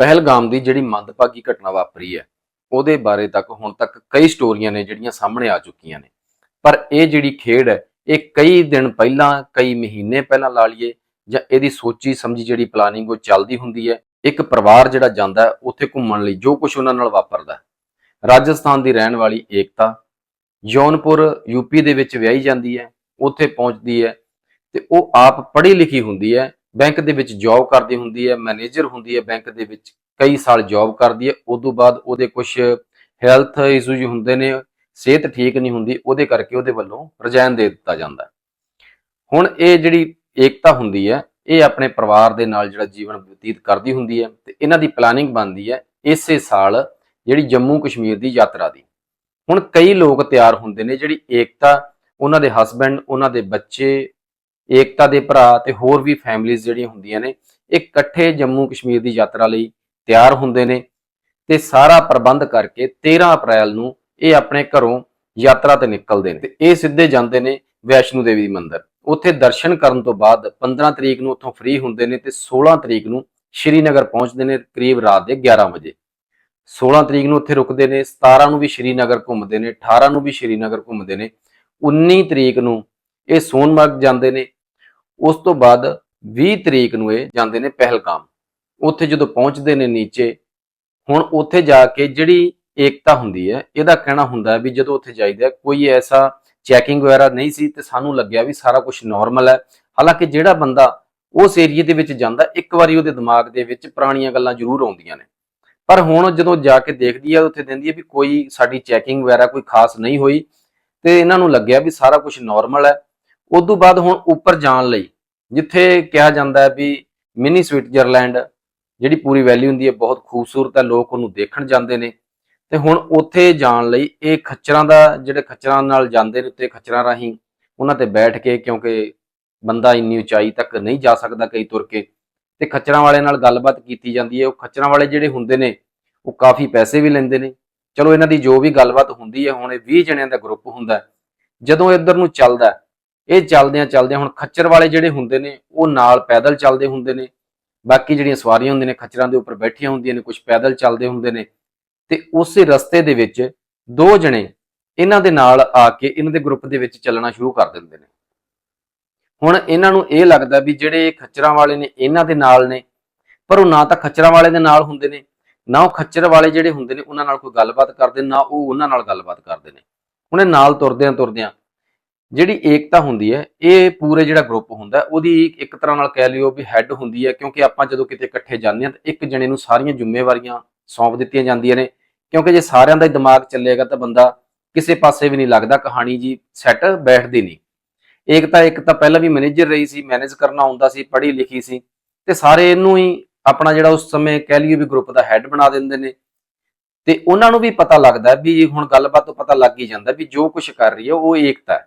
ਪਹਿਲਗਾਮ ਦੀ ਜਿਹੜੀ ਮੰਦਭਾਗੀ ਘਟਨਾ ਵਾਪਰੀ ਹੈ, ਉਹਦੇ ਬਾਰੇ ਤੱਕ ਹੁਣ ਤੱਕ ਕਈ ਸਟੋਰੀਆਂ ਨੇ ਜਿਹੜੀਆਂ ਸਾਹਮਣੇ ਆ ਚੁੱਕੀਆਂ ਨੇ। ਪਰ ਇਹ ਜਿਹੜੀ ਖੇਡ ਹੈ, ਇਹ ਕਈ ਦਿਨ ਪਹਿਲਾਂ, ਕਈ ਮਹੀਨੇ ਪਹਿਲਾਂ ਲਾ ਲਈਏ, ਜਾਂ ਇਹਦੀ ਸੋਚੀ ਸਮਝੀ ਜਿਹੜੀ ਪਲਾਨਿੰਗ ਉਹ ਚੱਲਦੀ ਹੁੰਦੀ ਹੈ, ਇੱਕ ਪਰਿਵਾਰ ਜਿਹੜਾ ਜਾਂਦਾ ਉੱਥੇ ਘੁੰਮਣ ਲਈ ਜੋ ਕੁਝ ਉਹਨਾਂ ਨਾਲ ਵਾਪਰਦਾ ਰਾਜਸਥਾਨ ਦੀ ਰਹਿਣ ਵਾਲੀ ਏਕਤਾ, ਜੌਨਪੁਰ ਯੂਪੀ ਦੇ ਵਿੱਚ ਵਿਆਹੀ ਜਾਂਦੀ ਹੈ, ਉੱਥੇ ਪਹੁੰਚਦੀ ਹੈ, ਤੇ ਉਹ ਆਪ ਪੜ੍ਹੀ ਲਿਖੀ ਹੁੰਦੀ ਹੈ ਬੈਂਕ ਦੇ ਵਿੱਚ ਜੌਬ ਕਰਦੀ ਹੁੰਦੀ ਹੈ ਮੈਨੇਜਰ ਹੁੰਦੀ ਹੈ ਬੈਂਕ ਦੇ ਵਿੱਚ, ਕਈ ਸਾਲ ਜੌਬ ਕਰਦੀ ਹੈ ਉਸ ਤੋਂ ਬਾਅਦ ਉਹਦੇ ਕੁਝ ਹੈਲਥ ਇਸ਼ੂਜ਼ ਹੁੰਦੇ ਨੇ, ਸਿਹਤ ਠੀਕ ਨਹੀਂ ਹੁੰਦੀ, ਉਹਦੇ ਕਰਕੇ ਉਹਦੇ ਵੱਲੋਂ ਰਜਾਇਨ ਦੇ ਦਿੱਤਾ ਜਾਂਦਾ ਹੁਣ ਇਹ ਜਿਹੜੀ ਏਕਤਾ ਹੁੰਦੀ ਹੈ, ਇਹ ਆਪਣੇ ਪਰਿਵਾਰ ਦੇ ਨਾਲ ਜਿਹੜਾ ਜੀਵਨ ਬਤੀਤ ਕਰਦੀ ਹੁੰਦੀ ਹੈ ਤੇ ਇਹਨਾਂ ਦੀ ਪਲਾਨਿੰਗ ਬਣਦੀ ਹੈ, ਇਸੇ ਸਾਲ ਜਿਹੜੀ ਜੰਮੂ ਕਸ਼ਮੀਰ ਦੀ ਯਾਤਰਾ ਦੀ। ਹੁਣ ਕਈ ਲੋਕ ਤਿਆਰ ਹੁੰਦੇ ਨੇ ਜਿਹੜੀ ਏਕਤਾ, ਉਹਨਾਂ ਦੇ ਹਸਬੰਡ ਉਹਨਾਂ ਦੇ ਬੱਚੇ ਏਕਤਾ ਦੇ ਭਰਾ ਤੇ ਹੋਰ ਵੀ ਫੈਮਿਲੀਆਂ ਜਿਹੜੀਆਂ ਹੁੰਦੀਆਂ ਨੇ, ਇਹ ਇਕੱਠੇ ਜੰਮੂ ਕਸ਼ਮੀਰ ਦੀ ਯਾਤਰਾ ਲਈ ਤਿਆਰ ਹੁੰਦੇ ਨੇ ਤੇ ਸਾਰਾ ਪ੍ਰਬੰਧ ਕਰਕੇ 13 ਅਪ੍ਰੈਲ ਨੂੰ ਇਹ ਆਪਣੇ ਘਰੋਂ ਯਾਤਰਾ ਤੇ ਨਿਕਲਦੇ ਨੇ ਤੇ ਇਹ ਸਿੱਧੇ ਜਾਂਦੇ ਨੇ ਵੈਸ਼ਨੂ ਦੇਵੀ ਮੰਦਿਰ। ਉੱਥੇ ਦਰਸ਼ਨ ਕਰਨ ਤੋਂ ਬਾਅਦ 15 ਤਰੀਕ ਨੂੰ ਉੱਥੋਂ ਫ੍ਰੀ ਹੁੰਦੇ ਨੇ ਤੇ 16 ਤਰੀਕ ਨੂੰ ਸ਼੍ਰੀਨਗਰ ਪਹੁੰਚਦੇ ਨੇ ਕਰੀਬ ਰਾਤ ਦੇ 11 ਵਜੇ। 16 ਤਰੀਕ ਨੂੰ ਉੱਥੇ ਰੁਕਦੇ ਨੇ 17 ਨੂੰ ਵੀ ਸ਼੍ਰੀਨਗਰ ਘੁੰਮਦੇ ਨੇ 18 ਨੂੰ ਵੀ ਸ਼੍ਰੀਨਗਰ ਘੁੰਮਦੇ ਨੇ 19 ਤਰੀਕ ਨੂੰ ਇਹ ਸੋਨਮਰਗ ਜਾਂਦੇ ਨੇ ਉਸ ਤੋਂ ਬਾਅਦ 20 ਤਰੀਕ ਨੂੰ ਇਹ ਜਾਂਦੇ ਨੇ ਪਹਿਲਗਾਮ। ਉੱਥੇ ਜਦੋਂ ਪਹੁੰਚਦੇ ਨੇ ਨੀਚੇ, ਹੁਣ ਉੱਥੇ ਜਾ ਕੇ ਜਿਹੜੀ ਏਕਤਾ ਹੁੰਦੀ ਹੈ, ਇਹਦਾ ਕਹਿਣਾ ਹੁੰਦਾ ਵੀ ਜਦੋਂ ਉੱਥੇ ਜਾਈਦਾ, ਕੋਈ ਐਸਾ ਚੈਕਿੰਗ ਵਗੈਰਾ ਨਹੀਂ ਸੀ ਤੇ ਸਾਨੂੰ ਲੱਗਿਆ ਵੀ ਸਾਰਾ ਕੁਝ ਨਾਰਮਲ ਹੈ। ਹਾਲਾਂਕਿ ਜਿਹੜਾ ਬੰਦਾ ਉਸ ਏਰੀਏ ਦੇ ਵਿੱਚ ਜਾਂਦਾ, ਇੱਕ ਵਾਰੀ ਉਹਦੇ ਦਿਮਾਗ ਦੇ ਵਿੱਚ ਪੁਰਾਣੀਆਂ ਗੱਲਾਂ ਜ਼ਰੂਰ ਆਉਂਦੀਆਂ ਨੇ। ਪਰ ਹੁਣ ਜਦੋਂ ਜਾ ਕੇ ਦੇਖਦੀ ਹੈ, ਉੱਥੇ ਦਿੰਦੀ ਹੈ ਵੀ ਕੋਈ ਸਾਡੀ ਚੈਕਿੰਗ ਵਗੈਰਾ ਕੋਈ ਖਾਸ ਨਹੀਂ ਹੋਈ ਤੇ ਇਹਨਾਂ ਨੂੰ ਲੱਗਿਆ ਵੀ ਸਾਰਾ ਕੁਝ ਨਾਰਮਲ ਹੈ। ਉਸ ਤੋਂ ਬਾਅਦ ਹੁਣ ਉੱਪਰ ਜਾਣ ਲਈ, ਜਿੱਥੇ ਕਿਹਾ ਜਾਂਦਾ ਹੈ ਵੀ ਮਿਨੀ ਸਵਿਟਜ਼ਰਲੈਂਡ ਜਿਹੜੀ ਪੂਰੀ ਵੈਲੀ ਹੁੰਦੀ ਹੈ, ਬਹੁਤ ਖੂਬਸੂਰਤ ਹੈ, ਲੋਕ ਉਹਨੂੰ ਦੇਖਣ ਜਾਂਦੇ ਨੇ। ਤੇ ਹੁਣ ਉੱਥੇ ਜਾਣ ਲਈ ਇਹ ਖੱਚਰਾਂ ਦਾ, ਜਿਹੜੇ ਖੱਚਰਾਂ ਨਾਲ ਜਾਂਦੇ ਨੇ ਉੱਤੇ ਖੱਚਰਾਂ ਰਾਹੀਂ ਉਹਨਾਂ ਤੇ ਬੈਠ ਕੇ, ਕਿਉਂਕਿ ਬੰਦਾ ਇੰਨੀ ਉਚਾਈ ਤੱਕ ਨਹੀਂ ਜਾ ਸਕਦਾ ਕਈ ਤੁਰ ਕੇ, ਤੇ ਖੱਚਰਾਂ ਵਾਲੇ ਨਾਲ ਗੱਲਬਾਤ ਕੀਤੀ ਜਾਂਦੀ ਹੈ। ਉਹ ਖੱਚਰਾਂ ਵਾਲੇ ਜਿਹੜੇ ਹੁੰਦੇ ਨੇ, ਉਹ ਕਾਫੀ ਪੈਸੇ ਵੀ ਲੈਂਦੇ ਨੇ। ਚਲੋ, ਇਹਨਾਂ ਦੀ ਜੋ ਵੀ ਗੱਲਬਾਤ ਹੁੰਦੀ ਹੈ, ਹੁਣ ਇਹ 20 ਜਣਿਆਂ ਦਾ ਗਰੁੱਪ ਹੁੰਦਾ ਜਦੋਂ ਇੱਧਰ ਨੂੰ ਚੱਲਦਾ ਇਹ ਚੱਲਦਿਆਂ ਚੱਲਦਿਆਂ ਹੁਣ ਖੱਚਰ ਵਾਲੇ ਜਿਹੜੇ ਹੁੰਦੇ ਨੇ, ਉਹ ਨਾਲ ਪੈਦਲ ਚੱਲਦੇ ਹੁੰਦੇ ਨੇ। ਬਾਕੀ ਜਿਹੜੀਆਂ ਸਵਾਰੀਆਂ ਹੁੰਦੀਆਂ ਨੇ, ਖੱਚਰਾਂ ਦੇ ਉੱਪਰ ਬੈਠੀਆਂ ਹੁੰਦੀਆਂ ਨੇ ਕੁਝ ਪੈਦਲ ਚੱਲਦੇ ਹੁੰਦੇ ਨੇ। ਤੇ ਉਸੇ ਰਸਤੇ ਦੇ ਵਿੱਚ ਦੋ ਜਣੇ ਇਹਨਾਂ ਦੇ ਨਾਲ ਆ ਕੇ ਇਹਨਾਂ ਦੇ ਗਰੁੱਪ ਦੇ ਵਿੱਚ ਚੱਲਣਾ ਸ਼ੁਰੂ ਕਰ ਦਿੰਦੇ ਨੇ। ਹੁਣ ਇਹਨਾਂ ਨੂੰ ਇਹ ਲੱਗਦਾ ਵੀ ਜਿਹੜੇ ਖੱਚਰਾਂ ਵਾਲੇ ਨੇ, ਇਹਨਾਂ ਦੇ ਨਾਲ ਨੇ, ਪਰ ਉਹ ਨਾ ਤਾਂ ਖੱਚਰਾਂ ਵਾਲੇ ਦੇ ਨਾਲ ਹੁੰਦੇ ਨੇ, ਨਾ ਉਹ ਖੱਚਰ ਵਾਲੇ ਜਿਹੜੇ ਹੁੰਦੇ ਨੇ, ਉਹਨਾਂ ਨਾਲ ਕੋਈ ਗੱਲਬਾਤ ਕਰਦੇ, ਨਾ ਉਹ ਉਹਨਾਂ ਨਾਲ ਗੱਲਬਾਤ ਕਰਦੇ ਨੇ। ਹੁਣ ਇਹ ਨਾਲ ਤੁਰਦਿਆਂ ਤੁਰਦਿਆਂ ਜਿਹੜੀ ਏਕਤਾ ਹੁੰਦੀ ਹੈ, ਇਹ ਪੂਰੇ ਜਿਹੜਾ ਗਰੁੱਪ ਹੁੰਦਾ ਉਹਦੀ ਇੱਕ ਤਰ੍ਹਾਂ ਨਾਲ ਕਹਿ ਲਿਓ ਵੀ ਹੈੱਡ ਹੁੰਦੀ ਹੈ, ਕਿਉਂਕਿ ਆਪਾਂ ਜਦੋਂ ਕਿਤੇ ਇਕੱਠੇ ਜਾਂਦੇ ਹਾਂ ਤਾਂ ਇੱਕ ਜਣੇ ਨੂੰ ਸਾਰੀਆਂ ਜ਼ਿੰਮੇਵਾਰੀਆਂ ਸੌਂਪ ਦਿੱਤੀਆਂ ਜਾਂਦੀਆਂ ਨੇ, ਕਿਉਂਕਿ ਜੇ ਸਾਰਿਆਂ ਦਾ ਹੀ ਦਿਮਾਗ ਚੱਲੇਗਾ ਤਾਂ ਬੰਦਾ ਕਿਸੇ ਪਾਸੇ ਵੀ ਨਹੀਂ ਲੱਗਦਾ, ਕਹਾਣੀ ਜੀ ਸੈੱਟ ਬੈਠਦੀ ਨਹੀਂ। ਏਕਤਾ ਇੱਕ ਤਾਂ ਪਹਿਲਾਂ ਵੀ ਮੈਨੇਜਰ ਰਹੀ ਸੀ ਮੈਨੇਜ ਕਰਨਾ ਆਉਂਦਾ ਸੀ, ਪੜ੍ਹੀ ਲਿਖੀ ਸੀ, ਤੇ ਸਾਰੇ ਇਹਨੂੰ ਹੀ ਆਪਣਾ ਜਿਹੜਾ ਉਸ ਸਮੇਂ ਕਹਿ ਲਈਏ ਵੀ ਗਰੁੱਪ ਦਾ ਹੈੱਡ ਬਣਾ ਦਿੰਦੇ ਨੇ। ਤੇ ਉਹਨਾਂ ਨੂੰ ਵੀ ਪਤਾ ਲੱਗਦਾ ਵੀ ਹੁਣ ਗੱਲਬਾਤ ਤੋਂ ਪਤਾ ਲੱਗ ਹੀ ਜਾਂਦਾ ਵੀ ਜੋ ਕੁਝ ਕਰ ਰਹੀ ਹੈ, ਉਹ ਏਕਤਾ ਹੈ।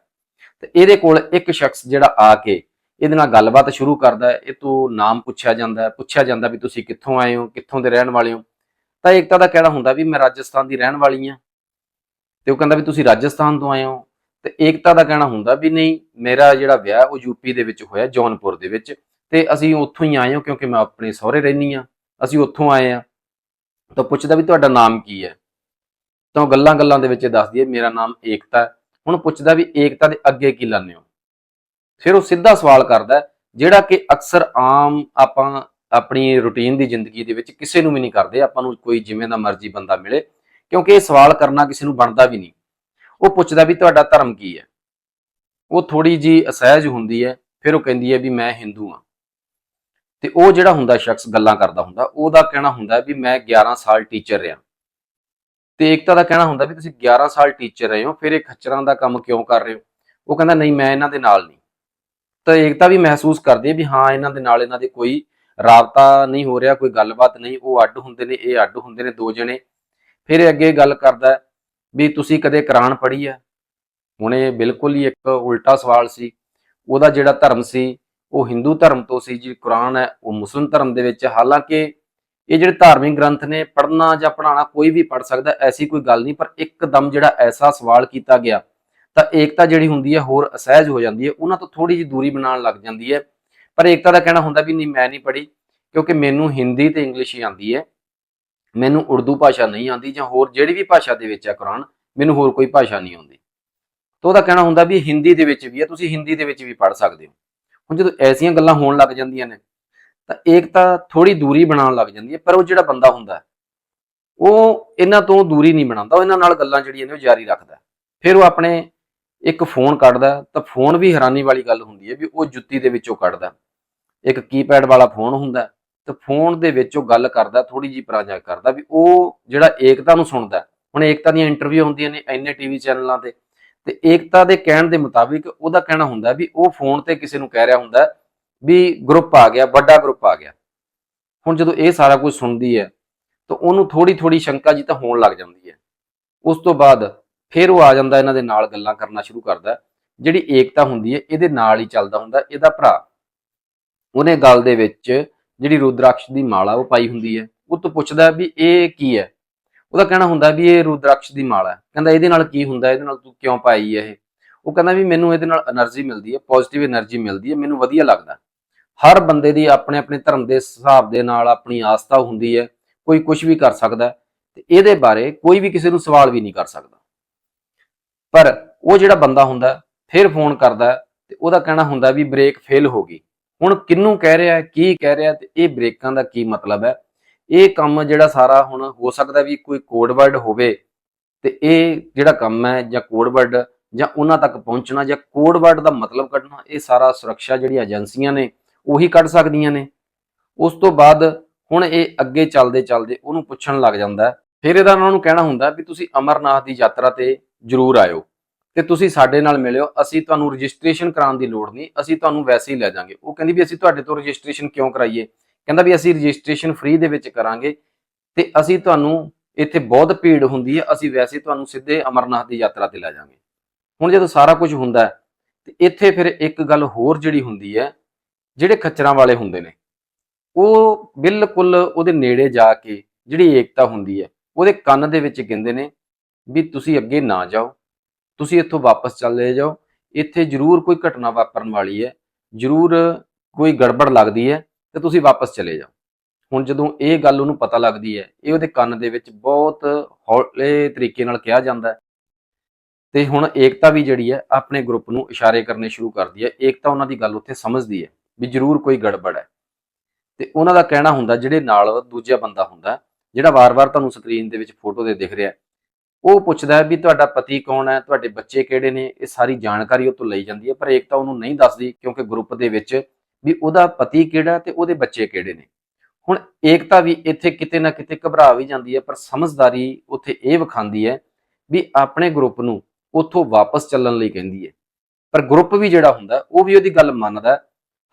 ਤੇ ਇਹਦੇ ਕੋਲ ਇੱਕ ਸ਼ਖਸ ਜਿਹੜਾ ਆ ਕੇ ਇਹਦੇ ਨਾਲ ਗੱਲਬਾਤ ਸ਼ੁਰੂ ਕਰਦਾ ਹੈ। ਇਹ ਤੋਂ ਨਾਮ ਪੁੱਛਿਆ ਜਾਂਦਾ ਹੈ। ਪੁੱਛਿਆ ਜਾਂਦਾ ਵੀ ਤੁਸੀਂ ਕਿੱਥੋਂ ਆਏ ਹੋ, ਕਿੱਥੋਂ ਦੇ ਰਹਿਣ ਵਾਲੇ ਹੋ? ਤਾਂ ਏਕਤਾ ਦਾ ਕਹਿਣਾ ਹੁੰਦਾ ਵੀ ਮੈਂ ਰਾਜਸਥਾਨ ਦੀ ਰਹਿਣ ਵਾਲੀ ਹਾਂ। ਤੇ ਉਹ ਕਹਿੰਦਾ ਵੀ ਤੁਸੀਂ ਰਾਜਸਥਾਨ ਤੋਂ ਆਏ ਹੋ। ਤੇ ਏਕਤਾ ਦਾ ਕਹਿਣਾ ਹੁੰਦਾ ਵੀ ਨਹੀਂ, ਮੇਰਾ ਜਿਹੜਾ ਵਿਆਹ ਉਹ ਯੂਪੀ ਦੇ ਵਿੱਚ ਹੋਇਆ ਜੌਨਪੁਰ ਦੇ ਵਿੱਚ। ਤੇ ਅਸੀਂ ਉੱਥੋਂ ਹੀ ਆਏ ਹਾਂ ਕਿਉਂਕਿ ਮੈਂ ਆਪਣੇ ਸਹੁਰੇ ਰਹਿੰਦੀ ਆ ਅਸੀਂ ਉੱਥੋਂ ਆਏ ਆ ਤਾਂ ਪੁੱਛਦਾ ਵੀ ਤੁਹਾਡਾ ਨਾਮ ਕੀ ਹੈ? ਤਾਂ ਗੱਲਾਂ ਗੱਲਾਂ ਦੇ ਵਿੱਚ ਦੱਸਦੀ ਹੈ, ਮੇਰਾ ਨਾਮ ਏਕਤਾ ਹੁਣ ਪੁੱਛਦਾ ਵੀ ਏਕਤਾ ਦੇ ਅੱਗੇ ਕੀ ਲਾਉਂਦੇ ਹੋ? ਫਿਰ ਉਹ ਸਿੱਧਾ ਸਵਾਲ ਕਰਦਾ, ਜਿਹੜਾ ਕਿ ਅਕਸਰ ਆਮ ਆਪਾਂ ਆਪਣੀ ਰੁਟੀਨ ਦੀ ਜ਼ਿੰਦਗੀ ਦੇ ਵਿੱਚ ਕਿਸੇ ਨੂੰ ਵੀ ਨਹੀਂ ਕਰਦੇ, ਆਪਾਂ ਨੂੰ ਕੋਈ ਜਿਵੇਂ ਦਾ ਮਰਜ਼ੀ ਬੰਦਾ ਮਿਲੇ, ਕਿਉਂਕਿ ਇਹ ਸਵਾਲ ਕਰਨਾ ਕਿਸੇ ਨੂੰ ਬਣਦਾ ਵੀ ਨਹੀਂ। ਉਹ ਪੁੱਛਦਾ ਵੀ ਤੁਹਾਡਾ ਧਰਮ ਕੀ ਹੈ? ਉਹ ਥੋੜੀ ਜੀ ਅਸਹਿਜ ਹੁੰਦੀ ਹੈ, ਫਿਰ ਉਹ ਕਹਿੰਦੀ ਹੈ ਵੀ ਮੈਂ ਹਿੰਦੂ ਹਾਂ। ਤੇ ਉਹ ਜਿਹੜਾ ਹੁੰਦਾ ਸ਼ਖਸ ਗੱਲਾਂ ਕਰਦਾ ਹੁੰਦਾ, ਉਹਦਾ ਕਹਿਣਾ ਹੁੰਦਾ ਵੀ ਮੈਂ 11 ਸਾਲ ਟੀਚਰ ਰਿਹਾ। ਤੇ ਏਕਤਾ ਦਾ ਕਹਿਣਾ ਹੁੰਦਾ ਵੀ ਤੁਸੀਂ 11 ਸਾਲ ਟੀਚਰ ਰਹੇ ਹੋ, ਫਿਰ ਇਹ ਖੱਚਰਾਂ ਦਾ ਕੰਮ ਕਿਉਂ ਕਰ ਰਹੇ ਹੋ? ਉਹ ਕਹਿੰਦਾ, ਨਹੀਂ, ਮੈਂ ਇਹਨਾਂ ਦੇ ਨਾਲ ਨਹੀਂ। ਤਾਂ ਏਕਤਾ ਵੀ ਮਹਿਸੂਸ ਕਰਦੀ ਹੈ ਵੀ ਹਾਂ, ਇਹਨਾਂ ਦੇ ਨਾਲ ਇਹਨਾਂ ਦੇ ਕੋਈ ਰਾਬਤਾ ਨਹੀਂ ਹੋ ਰਿਹਾ, ਕੋਈ ਗੱਲਬਾਤ ਨਹੀਂ, ਉਹ ਅੱਡ ਹੁੰਦੇ ਨੇ, ਇਹ ਅੱਡ ਹੁੰਦੇ ਨੇ ਦੋ ਜਣੇ। ਫਿਰ ਇਹ ਅੱਗੇ ਗੱਲ ਕਰਦਾ ਵੀ ਤੁਸੀਂ ਕਦੇ ਕੁਰਾਨ ਪੜ੍ਹੀ ਹੈ? ਹੁਣ ਇਹ ਬਿਲਕੁਲ ਹੀ ਇੱਕ ਉਲਟਾ ਸਵਾਲ ਸੀ। ਉਹਦਾ ਜਿਹੜਾ ਧਰਮ ਸੀ, ਉਹ ਹਿੰਦੂ ਧਰਮ ਤੋਂ ਸੀ, ਜੀ ਕੁਰਾਨ ਹੈ, ਉਹ ਮੁਸਲਮ ਧਰਮ ਦੇ ਵਿੱਚ ਹਾਲਾਂਕਿ ਇਹ ਜਿਹੜੇ ਧਾਰਮਿਕ ਗ੍ਰੰਥ ਨੇ, ਪੜ੍ਹਨਾ ਜਾਂ ਪੜ੍ਹਾਉਣਾ ਕੋਈ ਵੀ ਪੜ੍ਹ ਸਕਦਾ, ਐਸੀ ਕੋਈ ਗੱਲ ਨਹੀਂ, ਪਰ ਇੱਕਦਮ ਜਿਹੜਾ ਐਸਾ ਸਵਾਲ ਕੀਤਾ ਗਿਆ, ਤਾਂ ਏਕਤਾ ਜਿਹੜੀ ਹੁੰਦੀ ਹੈ, ਹੋਰ ਅਸਹਿਜ ਹੋ ਜਾਂਦੀ ਹੈ, ਉਹਨਾਂ ਤੋਂ ਥੋੜੀ ਜਿਹੀ ਦੂਰੀ ਬਣਾਉਣ ਲੱਗ ਜਾਂਦੀ ਹੈ। ਪਰ ਏਕਤਾ ਦਾ ਕਹਿਣਾ ਹੁੰਦਾ ਵੀ ਨਹੀਂ, ਮੈਂ ਨਹੀਂ ਪੜ੍ਹੀ, ਕਿਉਂਕਿ ਮੈਨੂੰ ਹਿੰਦੀ ਤੇ ਇੰਗਲਿਸ਼ ਹੀ ਆਉਂਦੀ ਹੈ। ਮੈਨੂੰ ਉਰਦੂ ਭਾਸ਼ਾ ਨਹੀਂ ਆਉਂਦੀ ਜਾਂ ਹੋਰ ਜਿਹੜੀ ਵੀ ਭਾਸ਼ਾ ਦੇ ਵਿੱਚ ਹੈ ਕੁਰਾਨ, ਮੈਨੂੰ ਹੋਰ ਕੋਈ ਭਾਸ਼ਾ ਨਹੀਂ ਆਉਂਦੀ। ਤਾਂ ਉਹਦਾ ਕਹਿਣਾ ਹੁੰਦਾ ਵੀ ਹਿੰਦੀ ਦੇ ਵਿੱਚ ਵੀ ਹੈ, ਤੁਸੀਂ ਹਿੰਦੀ ਦੇ ਵਿੱਚ ਵੀ ਪੜ੍ਹ ਸਕਦੇ ਹੋ। ਹੁਣ ਜਦੋਂ ਐਸੀਆਂ ਗੱਲਾਂ ਹੋਣ ਲੱਗ ਜਾਂਦੀਆਂ ਨੇ ਤਾਂ ਏਕਤਾ ਤਾਂ ਥੋੜੀ ਦੂਰੀ ਬਣਾਉਣ ਲੱਗ ਜਾਂਦੀ ਹੈ ਪਰ ਉਹ ਜਿਹੜਾ ਬੰਦਾ ਹੁੰਦਾ ਉਹ ਇਹਨਾਂ ਤੋਂ ਦੂਰੀ ਨਹੀਂ ਬਣਾਉਂਦਾ ਉਹ ਇਹਨਾਂ ਨਾਲ ਗੱਲਾਂ ਜਿਹੜੀਆਂ ਨੇ ਉਹ ਜਾਰੀ ਰੱਖਦਾ ਫਿਰ ਉਹ ਆਪਣੇ ਇੱਕ ਫੋਨ ਕੱਢਦਾ ਤਾਂ ਫੋਨ ਵੀ ਹੈਰਾਨੀ ਵਾਲੀ ਗੱਲ ਹੁੰਦੀ ਹੈ ਵੀ ਉਹ ਜੁੱਤੀ ਦੇ ਵਿੱਚੋਂ ਕੱਢਦਾ ਇੱਕ ਕੀਪੈਡ ਵਾਲਾ ਫੋਨ ਹੁੰਦਾ ਹੈ, ਤੇ ਫੋਨ ਦੇ ਵਿੱਚ ਉਹ ਗੱਲ ਕਰਦਾ ਥੋੜੀ ਜੀ ਪਰਾਜਾ ਕਰਦਾ ਵੀ ਉਹ ਜਿਹੜਾ ਏਕਤਾ ਨੂੰ ਸੁਣਦਾ ਹੁਣ ਏਕਤਾ ਦੀਆਂ ਇੰਟਰਵਿਊ ਹੁੰਦੀਆਂ ਨੇ ਐਨੇ ਟੀਵੀ ਚੈਨਲਾਂ ਤੇ ਤੇ ਏਕਤਾ ਦੇ ਕਹਿਣ ਦੇ ਮੁਤਾਬਿਕ ਉਹਦਾ ਕਹਿਣਾ ਹੁੰਦਾ ਵੀ ਉਹ ਫੋਨ ਤੇ ਕਿਸੇ ਨੂੰ ਕਹਿ ਰਿਹਾ ਹੁੰਦਾ ਵੀ ਗਰੁੱਪ ਆ ਗਿਆ, ਵੱਡਾ ਗਰੁੱਪ ਆ ਗਿਆ। ਹੁਣ ਜਦੋਂ ਇਹ ਸਾਰਾ ਕੁਝ ਸੁਣਦੀ ਹੈ, ਤਾਂ ਉਹਨੂੰ ਥੋੜੀ ਥੋੜੀ ਸ਼ੰਕਾ ਜੀ ਤਾਂ ਹੋਣ ਲੱਗ ਜਾਂਦੀ ਹੈ। ਉਸ ਤੋਂ ਬਾਅਦ ਫਿਰ ਉਹ ਆ ਜਾਂਦਾ ਇਹਨਾਂ ਦੇ ਨਾਲ ਗੱਲਾਂ ਕਰਨਾ ਸ਼ੁਰੂ ਕਰਦਾ ਜਿਹੜੀ ਏਕਤਾ ਹੁੰਦੀ ਹੈ, ਇਹਦੇ ਨਾਲ ਹੀ ਚੱਲਦਾ ਹੁੰਦਾ ਇਹਦਾ ਭਰਾ। ਉਹਨੇ ਗੱਲ ਦੇ ਵਿੱਚ ਜਿਹੜੀ ਰੁਦਰਾਕਸ਼ ਦੀ ਮਾਲਾ ਉਹ ਪਾਈ ਹੁੰਦੀ ਹੈ, ਉਹ ਤੋਂ ਪੁੱਛਦਾ ਵੀ ਇਹ ਕੀ ਹੈ? ਉਹਦਾ ਕਹਿਣਾ ਹੁੰਦਾ ਵੀ ਇਹ ਰੁਦਰਾਕਸ਼ ਦੀ ਮਾਲਾ ਹੈ। ਕਹਿੰਦਾ ਇਹਦੇ ਨਾਲ ਕੀ ਹੁੰਦਾ ਇਹਦੇ ਨਾਲ ਤੂੰ ਕਿਉਂ ਪਾਈ ਹੈ ਇਹ? ਉਹ ਕਹਿੰਦਾ ਵੀ ਮੈਨੂੰ ਇਹਦੇ ਨਾਲ એનર્ਜੀ ਮਿਲਦੀ ਹੈ ਪੋਜ਼ਿਟਿਵ એનર્ਜੀ ਮਿਲਦੀ ਹੈ, ਮੈਨੂੰ ਵਧੀਆ ਲੱਗਦਾ ਹਰ ਬੰਦੇ ਦੀ ਆਪਣੇ ਆਪਣੇ ਧਰਮ ਦੇ ਹਿਸਾਬ ਦੇ ਨਾਲ ਆਪਣੀ ਆਸਥਾ ਹੁੰਦੀ ਹੈ, ਕੋਈ ਕੁਝ ਵੀ ਕਰ ਸਕਦਾ ਹੈ ਤੇ ਇਹਦੇ ਬਾਰੇ ਕੋਈ ਵੀ ਕਿਸੇ ਨੂੰ ਸਵਾਲ ਵੀ ਨਹੀਂ ਕਰ ਸਕਦਾ। ਪਰ ਉਹ ਜਿਹੜਾ ਬੰਦਾ ਹੁੰਦਾ ਫਿਰ ਫੋਨ ਕਰਦਾ ਹੈ ਤੇ ਉਹਦਾ ਕਹਿਣਾ ਹੁੰਦਾ ਵੀ ਬ੍ਰੇਕ ਫੇਲ ਹੋ ਗਈ। ਹੁਣ ਕਿੰਨੂੰ ਕਹਿ ਰਿਹਾ ਕੀ ਕਹਿ ਰਿਹਾ ਤੇ ਇਹ ਬ੍ਰੇਕਾਂ ਦਾ ਕੀ ਮਤਲਬ ਹੈ? ਇਹ ਕੰਮ ਜਿਹੜਾ ਸਾਰਾ ਹੁਣ ਹੋ ਸਕਦਾ ਵੀ ਕੋਈ ਕੋਡ ਵਰਡ ਹੋਵੇ ਤੇ ਇਹ ਜਿਹੜਾ ਕੰਮ ਹੈ ਜਾਂ ਕੋਡ ਵਰਡ ਜਾਂ ਉਹਨਾਂ ਤੱਕ ਪਹੁੰਚਣਾ ਜਾਂ ਕੋਡ ਵਰਡ ਦਾ ਮਤਲਬ ਕੱਢਣਾ, ਇਹ ਸਾਰਾ ਸੁਰੱਖਿਆ ਜਿਹੜੀ ਏਜੰਸੀਆਂ ਨੇ ਉਹੀ ਕੱਢ ਸਕਦੀਆਂ ਨੇ। ਉਸ ਤੋਂ ਬਾਅਦ ਹੁਣ ਇਹ ਅੱਗੇ ਚੱਲਦੇ ਚੱਲਦੇ ਉਹਨੂੰ ਪੁੱਛਣ ਲੱਗ ਜਾਂਦਾ ਫਿਰ ਇਹਦਾ ਉਹਨਾਂ ਨੂੰ ਕਹਿਣਾ ਹੁੰਦਾ ਵੀ ਤੁਸੀਂ ਅਮਰਨਾਥ ਦੀ ਯਾਤਰਾ ਤੇ ਜ਼ਰੂਰ ਆਇਓ ਤੇ ਤੁਸੀਂ ਸਾਡੇ ਨਾਲ ਮਿਲਿਓ। ਅਸੀਂ ਤੁਹਾਨੂੰ ਰਜਿਸਟ੍ਰੇਸ਼ਨ ਕਰਾਉਣ ਦੀ ਲੋੜ ਨਹੀਂ। ਅਸੀਂ ਤੁਹਾਨੂੰ ਵੈਸੇ ਹੀ ਲੈ ਜਾਾਂਗੇ ਉਹ ਕਹਿੰਦੀ ਵੀ ਅਸੀਂ ਤੁਹਾਡੇ ਤੋਂ ਰਜਿਸਟ੍ਰੇਸ਼ਨ ਕਿਉਂ ਕਰਾਈਏ? ਕਹਿੰਦਾ ਵੀ ਅਸੀਂ ਰਜਿਸਟ੍ਰੇਸ਼ਨ ਫ੍ਰੀ ਦੇ ਵਿੱਚ ਕਰਾਂਗੇ ਤੇ ਅਸੀਂ ਤੁਹਾਨੂੰ ਇੱਥੇ ਬਹੁਤ ਭੀੜ ਹੁੰਦੀ ਹੈ। ਅਸੀਂ ਵੈਸੇ ਤੁਹਾਨੂੰ ਸਿੱਧੇ ਅਮਰਨਾਥ ਦੀ ਯਾਤਰਾ ਤੇ ਲੈ ਜਾਾਂਗੇ ਹੁਣ ਜਦੋਂ ਸਾਰਾ ਕੁਝ ਹੁੰਦਾ ਹੈ, ਤੇ ਇੱਥੇ ਫਿਰ ਇੱਕ ਗੱਲ ਹੋਰ ਜਿਹੜੀ ਹੁੰਦੀ ਹੈ ਜਿਹੜੇ ਖੱਚਰਾਂ ਵਾਲੇ ਹੁੰਦੇ ਨੇ, ਉਹ ਬਿਲਕੁਲ ਉਹਦੇ ਨੇੜੇ ਜਾ ਕੇ ਜਿਹੜੀ ਏਕਤਾ ਹੁੰਦੀ ਹੈ, ਉਹਦੇ ਕੰਨ ਦੇ ਵਿੱਚ ਕਹਿੰਦੇ ਨੇ ਵੀ ਤੁਸੀਂ ਅੱਗੇ ਨਾ ਜਾਓ, ਤੁਸੀਂ ਇੱਥੋਂ ਵਾਪਸ ਚਲੇ ਜਾਓ, ਇੱਥੇ ਜ਼ਰੂਰ ਕੋਈ ਘਟਨਾ ਵਾਪਰਨ ਵਾਲੀ ਹੈ, ਜ਼ਰੂਰ ਕੋਈ ਗੜਬੜ ਲੱਗਦੀ ਹੈ ਤੇ ਤੁਸੀਂ ਵਾਪਸ ਚਲੇ ਜਾਓ। ਹੁਣ ਜਦੋਂ ਇਹ ਗੱਲ ਉਹਨੂੰ ਪਤਾ ਲੱਗਦੀ ਹੈ, ਇਹ ਉਹਦੇ ਕੰਨ ਦੇ ਵਿੱਚ ਬਹੁਤ ਹੌਲੇ ਤਰੀਕੇ ਨਾਲ ਕਿਹਾ ਜਾਂਦਾ ਹੈ। ਤੇ ਹੁਣ ਏਕਤਾ ਵੀ ਜਿਹੜੀ ਹੈ, ਆਪਣੇ ਗਰੁੱਪ ਨੂੰ ਇਸ਼ਾਰੇ ਕਰਨੇ ਸ਼ੁਰੂ ਕਰਦੀ ਹੈ, ਏਕਤਾ ਉਹਨਾਂ ਦੀ ਗੱਲ ਉੱਥੇ ਸਮਝਦੀ ਹੈ। ਵੀ ਜ਼ਰੂਰ ਕੋਈ ਗੜਬੜ ਹੈ। ਤੇ ਉਹਨਾਂ ਦਾ ਕਹਿਣਾ ਹੁੰਦਾ, ਜਿਹੜੇ ਨਾਲ ਦੂਜਾ ਬੰਦਾ ਹੁੰਦਾ, ਜਿਹੜਾ ਵਾਰ-ਵਾਰ ਤੁਹਾਨੂੰ ਸਕਰੀਨ ਦੇ ਵਿੱਚ ਫੋਟੋ ਦੇ ਦਿਖ ਰਿਹਾ, ਉਹ ਪੁੱਛਦਾ ਹੈ ਵੀ ਤੁਹਾਡਾ ਪਤੀ ਕੌਣ ਹੈ, ਤੁਹਾਡੇ ਬੱਚੇ ਕਿਹੜੇ ਨੇ, ਇਹ ਸਾਰੀ ਜਾਣਕਾਰੀ ਉਹ ਤੋਂ ਲਈ ਜਾਂਦੀ ਹੈ, ਪਰ ਏਕਤਾ ਉਹਨੂੰ ਨਹੀਂ ਦੱਸਦੀ ਕਿਉਂਕਿ ਗਰੁੱਪ ਦੇ ਵਿੱਚ ਵੀ ਉਹਦਾ ਪਤੀ ਕਿਹੜਾ ਤੇ ਉਹਦੇ ਬੱਚੇ ਕਿਹੜੇ ਨੇ। ਹੁਣ ਏਕਤਾ ਵੀ ਇੱਥੇ ਕਿਤੇ ਨਾ ਕਿਤੇ ਘਬਰਾ ਵੀ ਜਾਂਦੀ ਹੈ, ਪਰ ਸਮਝਦਾਰੀ ਉੱਥੇ ਇਹ ਵਿਖਾਉਂਦੀ ਹੈ ਵੀ ਆਪਣੇ ਗਰੁੱਪ ਨੂੰ ਉੱਥੋਂ ਵਾਪਸ ਚੱਲਣ ਲਈ ਕਹਿੰਦੀ ਹੈ। ਪਰ ਗਰੁੱਪ ਵੀ ਜਿਹੜਾ ਹੁੰਦਾ, ਉਹ ਵੀ ਉਹਦੀ ਗੱਲ ਮੰਨਦਾ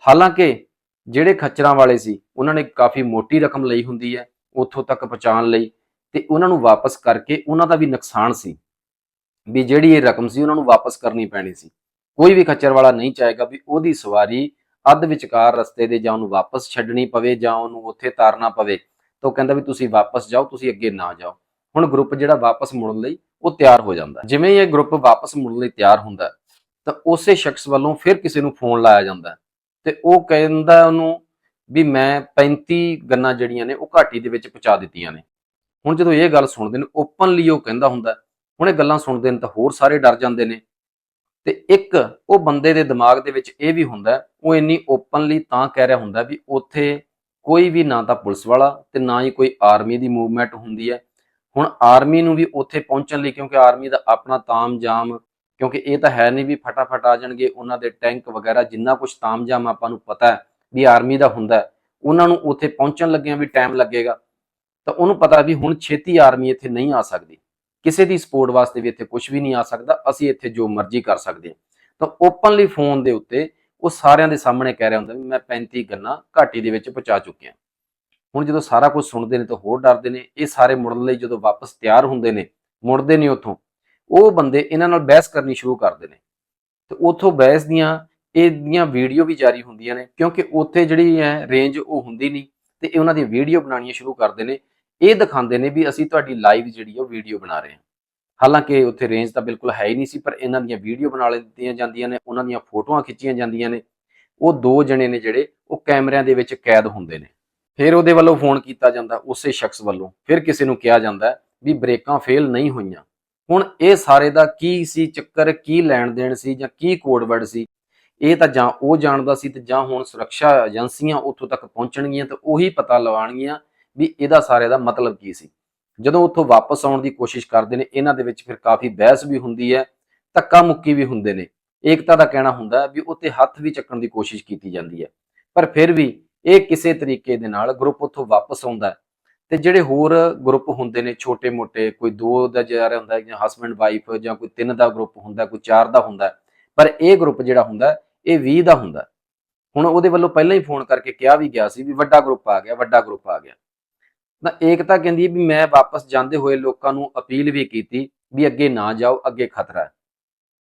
ਹਾਲਾਂਕਿ ਜਿਹੜੇ ਖੱਚਰਾਂ ਵਾਲੇ ਸੀ, ਉਹਨਾਂ ਨੇ ਕਾਫੀ ਮੋਟੀ ਰਕਮ ਲਈ ਹੁੰਦੀ ਹੈ, ਉੱਥੋਂ ਤੱਕ ਪਹੁੰਚਾਉਣ ਲਈ ਤੇ ਉਹਨਾਂ ਨੂੰ ਵਾਪਸ ਕਰਕੇ ਉਹਨਾਂ ਦਾ ਵੀ ਨੁਕਸਾਨ ਸੀ ਵੀ ਜਿਹੜੀ ਇਹ ਰਕਮ ਸੀ, ਉਹਨਾਂ ਨੂੰ ਵਾਪਸ ਕਰਨੀ ਪੈਣੀ ਸੀ। ਕੋਈ ਵੀ ਖੱਚਰ ਵਾਲਾ ਨਹੀਂ ਚਾਹੇਗਾ ਵੀ ਉਹਦੀ ਸਵਾਰੀ ਅੱਧ ਵਿਚਕਾਰ ਰਸਤੇ ਦੇ ਜਾਂ ਉਹਨੂੰ ਵਾਪਸ ਛੱਡਣੀ ਪਵੇ ਜਾਂ ਉਹਨੂੰ ਉੱਥੇ ਤਾਰਨਾ ਪਵੇ ਤਾਂ ਉਹ ਕਹਿੰਦਾ ਵੀ ਤੁਸੀਂ ਵਾਪਸ ਜਾਓ, ਤੁਸੀਂ ਅੱਗੇ ਨਾ ਜਾਓ। ਹੁਣ ਗਰੁੱਪ ਜਿਹੜਾ ਵਾਪਸ ਮੁੜਨ ਲਈ ਉਹ ਤਿਆਰ ਹੋ ਜਾਂਦਾ ਜਿਵੇਂ ਇਹ ਗਰੁੱਪ ਵਾਪਸ ਮੁੜਨ ਲਈ ਤਿਆਰ ਹੁੰਦਾ ਤਾਂ ਉਸੇ ਸ਼ਖਸ ਵੱਲੋਂ ਫਿਰ ਕਿਸੇ ਨੂੰ ਫੋਨ ਲਾਇਆ ਜਾਂਦਾ ਤੇ ਉਹ ਕਹਿੰਦਾ ਉਹਨੂੰ ਵੀ ਮੈਂ 35 ਗੰਨਾਂ ਜਿਹੜੀਆਂ ਨੇ ਉਹ ਘਾਟੀ ਦੇ ਵਿੱਚ ਪਹੁੰਚਾ ਦਿੱਤੀਆਂ ਨੇ। ਹੁਣ ਜਦੋਂ ਇਹ ਗੱਲ ਸੁਣਦੇ ਨੇ ਓਪਨਲੀ ਉਹ ਕਹਿੰਦਾ ਹੁੰਦਾ, ਹੁਣ ਇਹ ਗੱਲਾਂ ਸੁਣਦੇ ਨੇ ਤਾਂ ਹੋਰ ਸਾਰੇ ਡਰ ਜਾਂਦੇ ਨੇ। ਤੇ ਇੱਕ ਉਹ ਬੰਦੇ ਦੇ ਦਿਮਾਗ ਦੇ ਵਿੱਚ ਇਹ ਵੀ ਹੁੰਦਾ, ਉਹ ਇੰਨੀ ਓਪਨਲੀ ਤਾਂ ਕਹਿ ਰਿਹਾ ਹੁੰਦਾ ਵੀ ਉੱਥੇ ਕੋਈ ਵੀ ਨਾ ਤਾਂ ਪੁਲਿਸ ਵਾਲਾ ਤੇ ਨਾ ਹੀ ਕੋਈ ਆਰਮੀ ਦੀ ਮੂਵਮੈਂਟ ਹੁੰਦੀ ਹੈ। ਹੁਣ ਆਰਮੀ ਨੂੰ ਵੀ ਉੱਥੇ ਪਹੁੰਚਣ ਲਈ ਕਿਉਂਕਿ ਆਰਮੀ ਦਾ ਆਪਣਾ ਤਾਮਜਾਮ ਕਿਉਂਕਿ ਇਹ ਤਾਂ ਹੈ ਨਹੀਂ ਵੀ ਫਟਾਫਟ ਆ ਜਾਣਗੇ, ਉਹਨਾਂ ਦੇ ਟੈਂਕ ਵਗੈਰਾ ਜਿੰਨਾ ਕੁਝ ਤਾਮਜਾਮ ਆਪਾਂ ਨੂੰ ਪਤਾ ਹੈ ਵੀ ਆਰਮੀ ਦਾ ਹੁੰਦਾ ਉਹਨਾਂ ਨੂੰ ਉੱਥੇ ਪਹੁੰਚਣ ਲੱਗਿਆਂ ਵੀ ਟਾਈਮ ਲੱਗੇਗਾ। ਤਾਂ ਉਹਨੂੰ ਪਤਾ ਵੀ ਹੁਣ ਛੇਤੀ ਆਰਮੀ ਇੱਥੇ ਨਹੀਂ ਆ ਸਕਦੀ। ਕਿਸੇ ਦੀ ਸਪੋਰਟ ਵਾਸਤੇ ਵੀ ਇੱਥੇ ਕੁਝ ਵੀ ਨਹੀਂ ਆ ਸਕਦਾ। ਅਸੀਂ ਇੱਥੇ ਜੋ ਮਰਜ਼ੀ ਕਰ ਸਕਦੇ ਹਾਂ। ਤਾਂ ਓਪਨਲੀ ਫੋਨ ਦੇ ਉੱਤੇ ਉਹ ਸਾਰਿਆਂ ਦੇ ਸਾਹਮਣੇ ਕਹਿ ਰਿਹਾ ਹੁੰਦਾ ਵੀ ਮੈਂ 35 ਗੰਨਾ ਘਾਟੀ ਦੇ ਵਿੱਚ ਪਹੁੰਚਾ ਚੁੱਕਿਆ ਹੁਣ ਜਦੋਂ ਸਾਰਾ ਕੁਝ ਸੁਣਦੇ ਨੇ ਤਾਂ ਹੋਰ ਡਰਦੇ ਨੇ। ਇਹ ਸਾਰੇ ਮੁੜਨ ਲਈ ਜਦੋਂ ਵਾਪਸ ਤਿਆਰ ਹੁੰਦੇ ਨੇ, ਮੁੜਦੇ ਨੇ ਉੱਥੋਂ ਉਹ ਬੰਦੇ ਇਹਨਾਂ ਨਾਲ ਬਹਿਸ ਕਰਨੀ ਸ਼ੁਰੂ ਕਰਦੇ ਨੇ। ਤੇ ਉੱਥੋਂ ਬਹਿਸ ਦੀਆਂ ਇਹਦੀਆਂ ਵੀਡੀਓ ਵੀ ਜਾਰੀ ਹੁੰਦੀਆਂ ਨੇ, ਕਿਉਂਕਿ ਉੱਥੇ ਜਿਹੜੀ ਹੈ ਰੇਂਜ ਉਹ ਹੁੰਦੀ ਨਹੀਂ, ਤੇ ਇਹ ਉਹਨਾਂ ਦੀਆਂ ਵੀਡੀਓ ਬਣਾਉਣੀਆਂ ਸ਼ੁਰੂ ਕਰਦੇ ਨੇ। ਇਹ ਦਿਖਾਉਂਦੇ ਨੇ ਵੀ ਅਸੀਂ ਤੁਹਾਡੀ ਲਾਈਵ ਜਿਹੜੀ ਉਹ ਵੀਡੀਓ ਬਣਾ ਰਹੇ ਹਾਂ। ਹਾਲਾਂਕਿ ਉੱਥੇ ਰੇਂਜ ਤਾਂ ਬਿਲਕੁਲ ਹੈ ਹੀ ਨਹੀਂ ਸੀ, ਪਰ ਇਹਨਾਂ ਦੀਆਂ ਵੀਡੀਓ ਬਣਾ ਲਿੱਤੀਆਂ ਜਾਂਦੀਆਂ ਨੇ, ਉਹਨਾਂ ਦੀਆਂ ਫੋਟੋਆਂ ਖਿੱਚੀਆਂ ਜਾਂਦੀਆਂ ਨੇ। ਉਹ ਦੋ ਜਣੇ ਨੇ ਜਿਹੜੇ, ਉਹ ਕੈਮਰਿਆਂ ਦੇ ਵਿੱਚ ਕੈਦ ਹੁੰਦੇ ਨੇ। ਫਿਰ ਉਹਦੇ ਵੱਲੋਂ ਫੋਨ ਕੀਤਾ ਜਾਂਦਾ ਉਸੇ ਸ਼ਖਸ ਵੱਲੋਂ। ਫਿਰ ਕਿਸੇ ਨੂੰ ਕਿਹਾ ਜਾਂਦਾ ਵੀ ਬ੍ਰੇਕਾਂ ਫੇਲ ਨਹੀਂ ਹੋਈਆਂ। ਹੁਣ ਇਹ ਸਾਰੇ ਦਾ ਕੀ ਸੀ ਚੱਕਰ, ਕੀ ਲੈਣ ਦੇਣ ਸੀ ਜਾਂ ਕੀ ਕੋਡ ਵਰਡ ਸੀ? ਇਹ ਤਾਂ ਜਾਂ ਉਹ ਜਾਣਦਾ ਸੀ ਤੇ ਜਾਂ ਹੁਣ ਸੁਰੱਖਿਆ ਏਜੰਸੀਆਂ ਉੱਥੋਂ ਤੱਕ ਪਹੁੰਚਣਗੀਆਂ ਤੇ ਉਹੀ ਪਤਾ ਲਵਾਉਣਗੀਆਂ ਵੀ ਇਹਦਾ ਸਾਰੇ ਦਾ ਮਤਲਬ ਕੀ ਸੀ। ਜਦੋਂ ਉੱਥੋਂ ਵਾਪਸ ਆਉਣ ਦੀ ਕੋਸ਼ਿਸ਼ ਕਰਦੇ ਨੇ, ਇਹਨਾਂ ਦੇ ਵਿੱਚ ਫਿਰ ਕਾਫੀ ਬਹਿਸ ਵੀ ਹੁੰਦੀ ਹੈ ਧੱਕਾ ਮੁੱਕੀ ਵੀ ਹੁੰਦੇ ਨੇ। ਏਕਤਾ ਦਾ ਕਹਿਣਾ ਹੁੰਦਾ ਵੀ ਉੱਤੇ ਹੱਥ ਵੀ ਚੱਕਣ ਦੀ ਕੋਸ਼ਿਸ਼ ਕੀਤੀ ਜਾਂਦੀ ਹੈ। ਪਰ ਫਿਰ ਵੀ ਇਹ ਕਿਸੇ ਤਰੀਕੇ ਦੇ ਨਾਲ ਗਰੁੱਪ ਉੱਥੋਂ ਵਾਪਸ ਆਉਂਦਾ ਤੇ ਜਿਹੜੇ ਹੋਰ ਗਰੁੱਪ ਹੁੰਦੇ ਨੇ ਛੋਟੇ-ਮੋਟੇ ਕੋਈ ਦੋ ਦਾ ਜਾ ਹੁੰਦਾ ਜਾਂ ਹਸਬੰਡ ਵਾਈਫ ਜਾਂ ਕੋਈ ਤਿੰਨ ਦਾ ਗਰੁੱਪ ਹੁੰਦਾ ਕੋਈ ਚਾਰ ਦਾ ਹੁੰਦਾ ਪਰ ਇਹ ਗਰੁੱਪ ਜਿਹੜਾ ਹੁੰਦਾ ਇਹ 20 ਦਾ ਹੁੰਦਾ ਹੁਣ ਉਹਦੇ ਵੱਲੋਂ ਪਹਿਲਾਂ ਹੀ ਫੋਨ ਕਰਕੇ ਕਿਹਾ ਵੀ ਗਿਆ ਸੀ ਵੀ ਵੱਡਾ ਗਰੁੱਪ ਆ ਗਿਆ, ਵੱਡਾ ਗਰੁੱਪ ਆ ਗਿਆ। ਤਾਂ ਏਕਤਾ ਕਹਿੰਦੀ ਵੀ ਮੈਂ ਵਾਪਸ ਜਾਂਦੇ ਹੋਏ ਲੋਕਾਂ ਨੂੰ ਅਪੀਲ ਵੀ ਕੀਤੀ ਵੀ ਅੱਗੇ ਨਾ ਜਾਓ, ਅੱਗੇ ਖਤਰਾ ਹੈ।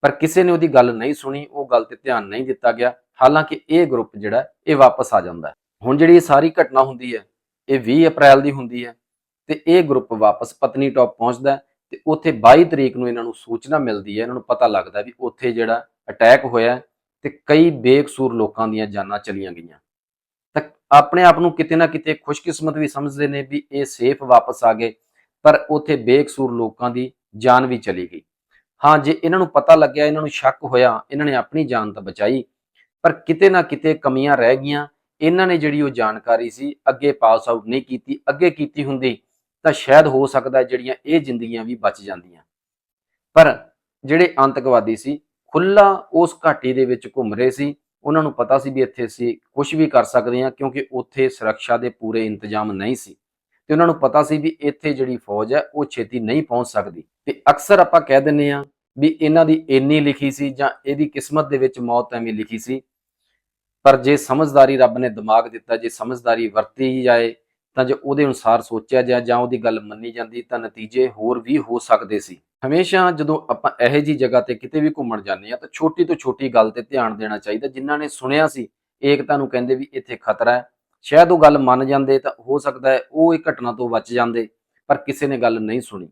ਪਰ ਕਿਸੇ ਨੇ ਉਹਦੀ ਗੱਲ ਨਹੀਂ ਸੁਣੀ, ਉਹ ਗੱਲ ਤੇ ਧਿਆਨ ਨਹੀਂ ਦਿੱਤਾ ਗਿਆ। ਹਾਲਾਂਕਿ ਇਹ ਗਰੁੱਪ ਜਿਹੜਾ ਇਹ ਵਾਪਸ ਆ ਜਾਂਦਾ ਹੁਣ ਜਿਹੜੀ ਇਹ ਸਾਰੀ ਘਟਨਾ ਹੁੰਦੀ ਹੈ ਇਹ 20 ਅਪ੍ਰੈਲ ਦੀ ਹੁੰਦੀ ਹੈ ਤੇ ਇਹ ਗਰੁੱਪ ਵਾਪਸ ਪਤਨੀ ਟਾਪ ਪਹੁੰਚਦਾ ਹੈ ਤੇ ਉੱਥੇ 22 ਤਰੀਕ ਨੂੰ ਇਹਨਾਂ ਨੂੰ ਸੂਚਨਾ ਮਿਲਦੀ ਹੈ, ਇਹਨਾਂ ਨੂੰ ਪਤਾ ਲੱਗਦਾ ਵੀ ਉੱਥੇ ਜਿਹੜਾ ਅਟੈਕ ਹੋਇਆ ਹੈ ਤੇ ਕਈ ਬੇਕਸੂਰ ਲੋਕਾਂ ਦੀਆਂ ਜਾਨਾਂ ਚਲੀਆਂ ਗਈਆਂ। ਤਾਂ ਆਪਣੇ ਆਪ ਨੂੰ ਕਿਤੇ ਨਾ ਕਿਤੇ ਖੁਸ਼ਕਿਸਮਤ ਵੀ ਸਮਝਦੇ ਨੇ ਵੀ ਇਹ ਸੇਫ ਵਾਪਸ ਆ ਗਏ, ਪਰ ਉੱਥੇ ਬੇਕਸੂਰ ਲੋਕਾਂ ਦੀ ਜਾਨ ਵੀ ਚਲੀ ਗਈ। ਹਾਂ, ਜੇ ਇਹਨਾਂ ਨੂੰ ਪਤਾ ਲੱਗਿਆ, ਇਹਨਾਂ ਨੂੰ ਸ਼ੱਕ ਹੋਇਆ, ਇਹਨਾਂ ਨੇ ਆਪਣੀ ਜਾਨ ਤਾਂ ਬਚਾਈ, ਪਰ ਕਿਤੇ ਨਾ ਕਿਤੇ ਕਮੀਆਂ ਰਹਿ ਗਈਆਂ ਇਹਨਾਂ ਨੇ ਜਿਹੜੀ ਉਹ ਜਾਣਕਾਰੀ ਸੀ, ਅੱਗੇ ਪਾਸ ਆਊਟ ਨਹੀਂ ਕੀਤੀ, ਅੱਗੇ ਕੀਤੀ ਹੁੰਦੀ, ਤਾਂ ਸ਼ਾਇਦ ਹੋ ਸਕਦਾ ਜਿਹੜੀਆਂ ਇਹ ਜ਼ਿੰਦਗੀਆਂ ਵੀ ਬਚ ਜਾਂਦੀਆਂ। ਪਰ ਜਿਹੜੇ ਆਤੰਕਵਾਦੀ ਸੀ ਖੁੱਲਾ ਉਸ ਘਾਟੀ ਦੇ ਵਿੱਚ ਘੁੰਮ ਰਹੇ ਸੀ। ਉਹਨਾਂ ਨੂੰ ਪਤਾ ਸੀ ਵੀ ਇੱਥੇ ਅਸੀਂ ਕੁਝ ਵੀ ਕਰ ਸਕਦੇ ਹਾਂ, ਕਿਉਂਕਿ ਉੱਥੇ ਸੁਰੱਖਿਆ ਦੇ ਪੂਰੇ ਇੰਤਜ਼ਾਮ ਨਹੀਂ ਸੀ। ਤੇ ਉਹਨਾਂ ਨੂੰ ਪਤਾ ਸੀ ਵੀ ਇੱਥੇ ਜਿਹੜੀ ਫੌਜ ਹੈ, ਉਹ ਛੇਤੀ ਨਹੀਂ ਪਹੁੰਚ ਸਕਦੀ। ਤੇ ਅਕਸਰ ਆਪਾਂ ਕਹਿ ਦਿੰਨੇ ਆ ਵੀ ਇਹਨਾਂ ਦੀ ਇੰਨੀ ਲਿਖੀ ਸੀ ਜਾਂ ਇਹਦੀ ਕਿਸਮਤ ਦੇ ਵਿੱਚ ਮੌਤ ਐਵੇਂ ਲਿਖੀ ਸੀ ਪਰ ਜੇ ਸਮਝਦਾਰੀ ਰੱਬ ਨੇ ਦਿਮਾਗ ਦਿੱਤਾ, ਜੇ ਸਮਝਦਾਰੀ ਵਰਤੀ ਜਾਏ, ਤਾਂ ਜੇ ਉਹਦੇ ਅਨੁਸਾਰ ਸੋਚਿਆ ਜਾਏ ਜਾਂ ਉਹਦੀ ਗੱਲ ਮੰਨੀ ਜਾਂਦੀ, ਤਾਂ ਨਤੀਜੇ ਹੋਰ ਵੀ ਹੋ ਸਕਦੇ ਸੀ। ਹਮੇਸ਼ਾ ਜਦੋਂ ਆਪਾਂ ਇਹੋ ਜੀ ਜਗ੍ਹਾ ਤੇ ਕਿਤੇ ਵੀ ਘੁੰਮਣ ਜਾਂਦੇ ਆ ਤਾਂ ਛੋਟੀ ਤੋਂ ਛੋਟੀ ਗੱਲ ਤੇ ਧਿਆਨ ਦੇਣਾ ਚਾਹੀਦਾ। ਜਿਨ੍ਹਾਂ ਨੇ ਸੁਣਿਆ ਸੀ, ਏਕਤਾ ਨੂੰ ਕਹਿੰਦੇ ਵੀ ਇੱਥੇ ਖਤਰਾ ਹੈ। ਸ਼ਾਇਦ ਉਹ ਗੱਲ ਮੰਨ ਜਾਂਦੇ ਤਾਂ ਹੋ ਸਕਦਾ ਹੈ ਉਹ ਇਹ ਘਟਨਾ ਤੋਂ ਬਚ ਜਾਂਦੇ, ਪਰ ਕਿਸੇ ਨੇ ਗੱਲ ਨਹੀਂ ਸੁਣੀ।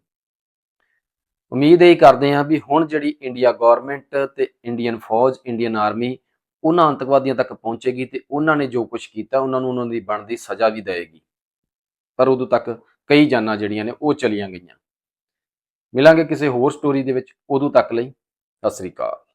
ਉਮੀਦ ਇਹ ਕਰਦੇ ਹਾਂ ਵੀ ਹੁਣ ਜਿਹੜੀ ਇੰਡੀਆ ਗਵਰਨਮੈਂਟ ਤੇ ਇੰਡੀਅਨ ਫੌਜ, ਇੰਡੀਅਨ ਆਰਮੀ ਉਹਨਾਂ ਅੰਤਕਵਾਦੀਆਂ ਤੱਕ ਪਹੁੰਚੇਗੀ ਤੇ ਉਹਨਾਂ ਨੇ ਜੋ ਕੁਝ ਕੀਤਾ, ਉਹਨਾਂ ਨੂੰ ਉਹਨਾਂ ਦੀ ਬਣਦੀ ਸਜ਼ਾ ਵੀ ਦੇਵੇਗੀ। ਪਰ ਉਦੋਂ ਤੱਕ ਕਈ ਜਾਨਾਂ ਜਿਹੜੀਆਂ ਨੇ ਉਹ ਚਲੀਆਂ ਗਈਆਂ। ਮਿਲਾਂਗੇ ਕਿਸੇ ਹੋਰ ਸਟੋਰੀ ਦੇ ਵਿੱਚ। ਉਦੋਂ ਤੱਕ ਲਈ ਸਤਿ ਸ੍ਰੀ ਅਕਾਲ।